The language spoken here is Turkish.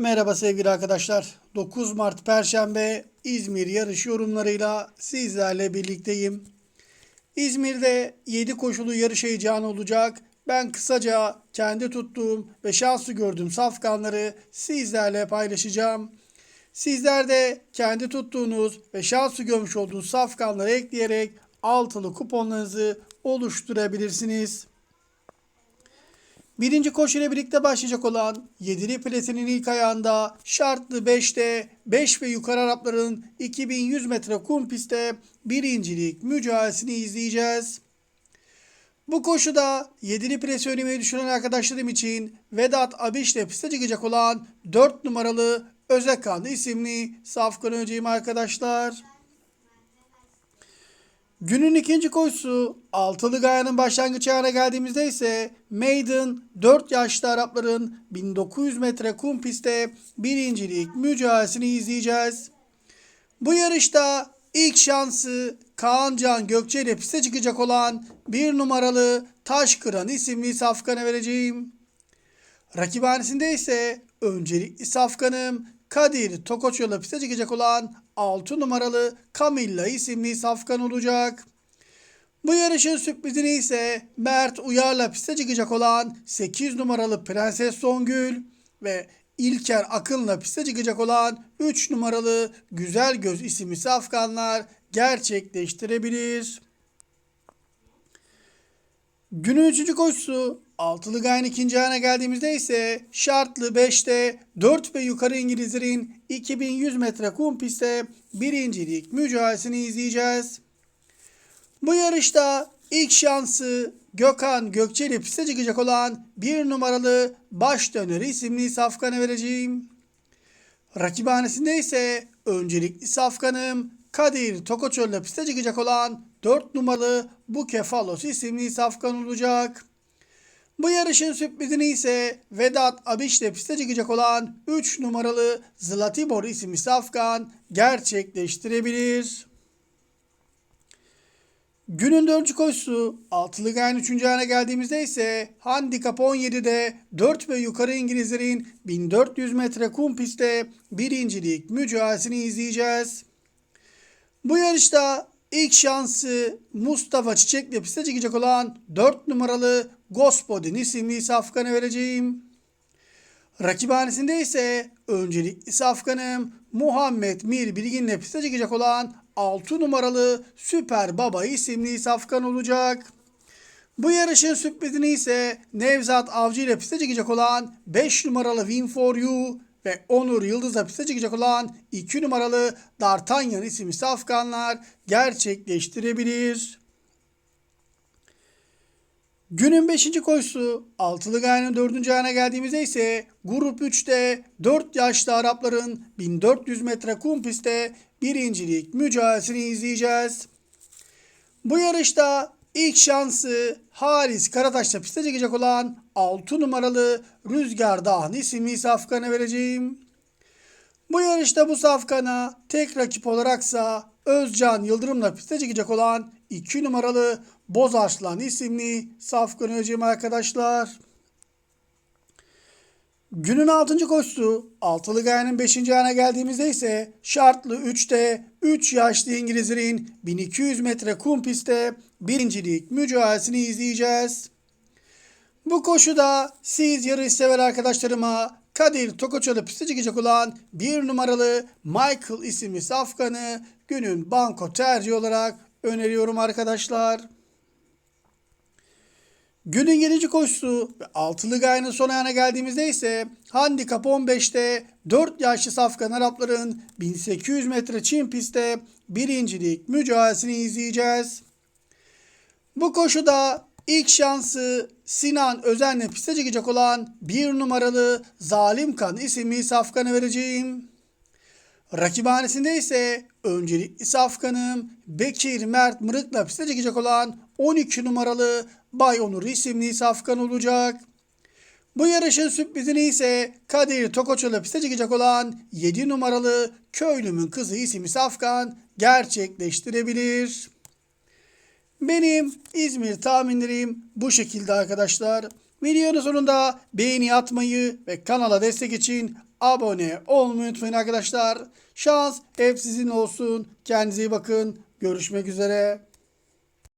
Merhaba sevgili arkadaşlar. 9 Mart Perşembe İzmir yarış yorumlarıyla sizlerle birlikteyim. İzmir'de 7 koşulu yarış heyecanı olacak. Ben kısaca kendi tuttuğum ve şanslı gördüğüm safkanları sizlerle paylaşacağım. Sizler de kendi tuttuğunuz ve şanslı görmüş olduğunuz safkanları ekleyerek altılı kuponlarınızı oluşturabilirsiniz. Birinci koşu ile birlikte başlayacak olan 7'li plesinin ilk ayağında şartlı 5'te 5 ve yukarı Arapların 2100 metre kum pistte birincilik mücadelesini izleyeceğiz. Bu koşuda 7'li plesi oynamayı düşünen arkadaşlarım için Vedat Abiş piste çıkacak olan 4 numaralı Özekan isimli safkan öneceğim arkadaşlar. Günün ikinci koşusu altılı gayanın başlangıç ayağına geldiğimizde ise Maiden 4 yaşlı Arapların 1900 metre kum pistte birincilik mücadelesini izleyeceğiz. Bu yarışta ilk şansı Kaan Can Gökçe ile piste çıkacak olan bir numaralı Taşkıran isimli safkana vereceğim. Rakibhanesinde ise öncelikli safkanım Kadir Tokoçyol'a piste çıkacak olan 6 numaralı Camilla isimli safkan olacak. Bu yarışın sürprizini ise Mert Uyar'la piste çıkacak olan 8 numaralı Prenses Songül ve İlker Akın'la piste çıkacak olan 3 numaralı Güzel Göz isimli safkanlar gerçekleştirebilir. Günün üçüncü koşusu altılı gayen ikinci ayağına geldiğimizde ise şartlı 5'te 4 ve yukarı İngilizlerin 2100 metre kum pistte birincilik mücadelesini izleyeceğiz. Bu yarışta ilk şansı Gökhan Gökçeli piste çıkacak olan bir numaralı baş döneri isimli safkanı vereceğim. Rakibhanesinde ise öncelikli safkanım Kadir Tokoçöl'le piste çıkacak olan 4 numaralı Bukefalos isimli safkan olacak. Bu yarışın sürprizini ise Vedat Abiş'le piste çıkacak olan 3 numaralı Zlatibor isimli safkan gerçekleştirebilir. Günün dördüncü koşusu altılı gayen 3. ayağına geldiğimizde ise handikap 17'de 4 ve yukarı İngilizlerin 1400 metre kum pistte birincilik mücadelesini izleyeceğiz. Bu yarışta ilk şansı Mustafa Çiçek'le piste çıkacak olan 4 numaralı Gospodin isimli safkanı vereceğim. Rakibhanesinde ise öncelikli safkanım Muhammed Mir Bilgin'le piste çıkacak olan 6 numaralı Süper Baba isimli safkan olacak. Bu yarışın sürprizini ise Nevzat Avcı ile piste çıkacak olan 5 numaralı Win For You ve Onur Yıldız'la piste çıkacak olan 2 numaralı D'Artagnan isimli safkanlar gerçekleştirebilir. Günün 5. koşusu altılı gayenin 4. ayağına geldiğimizde ise grup 3'te 4 yaşlı Arapların 1400 metre kum pistte birincilik mücadelesini izleyeceğiz. Bu yarışta ilk şansı Halis Karataş'ta piste çıkacak olan 6 numaralı Rüzgar Dağın isimli safkanı vereceğim. Bu yarışta bu safkana tek rakip olaraksa Özcan Yıldırım'la piste çıkacak olan 2 numaralı Boz Arslan isimli safkan vereceğim arkadaşlar. Günün 6. koşusu altılı gayenin 5. ayağına geldiğimizde ise şartlı 3'te 3 yaşlı İngilizlerin 1200 metre kum pistte birincilik mücadelesini izleyeceğiz. Bu koşuda siz yarış sever arkadaşlarıma Kadir Tokoçalı piste çıkacak olan bir numaralı Michael isimli safkanı günün banko tercihi olarak öneriyorum arkadaşlar. Günün 7. koşusu ve altılı gayenin son ayağına geldiğimizde ise handikap 15'te 4 yaşlı safkan Arapların 1800 metre çim pistte birincilik mücadelesini izleyeceğiz. Bu koşuda ilk şansı Sinan Özen'le piste çıkacak olan bir numaralı Zalim Kan isimli safkanı vereceğim. Rakibhanesinde ise öncelikli safkanım Bekir Mert Mırık'la piste çıkacak olan 12 numaralı Bay Onur isimli safkan olacak. Bu yarışın sürprizini ise Kadir Tokoç'la piste çıkacak olan 7 numaralı Köylümün Kızı isimli safkan gerçekleştirebilir. Benim İzmir tahminlerim bu şekilde arkadaşlar. Videonun sonunda beğeni atmayı ve kanala destek için abone olmayı unutmayın arkadaşlar. Şans hep sizin olsun. Kendinize iyi bakın. Görüşmek üzere.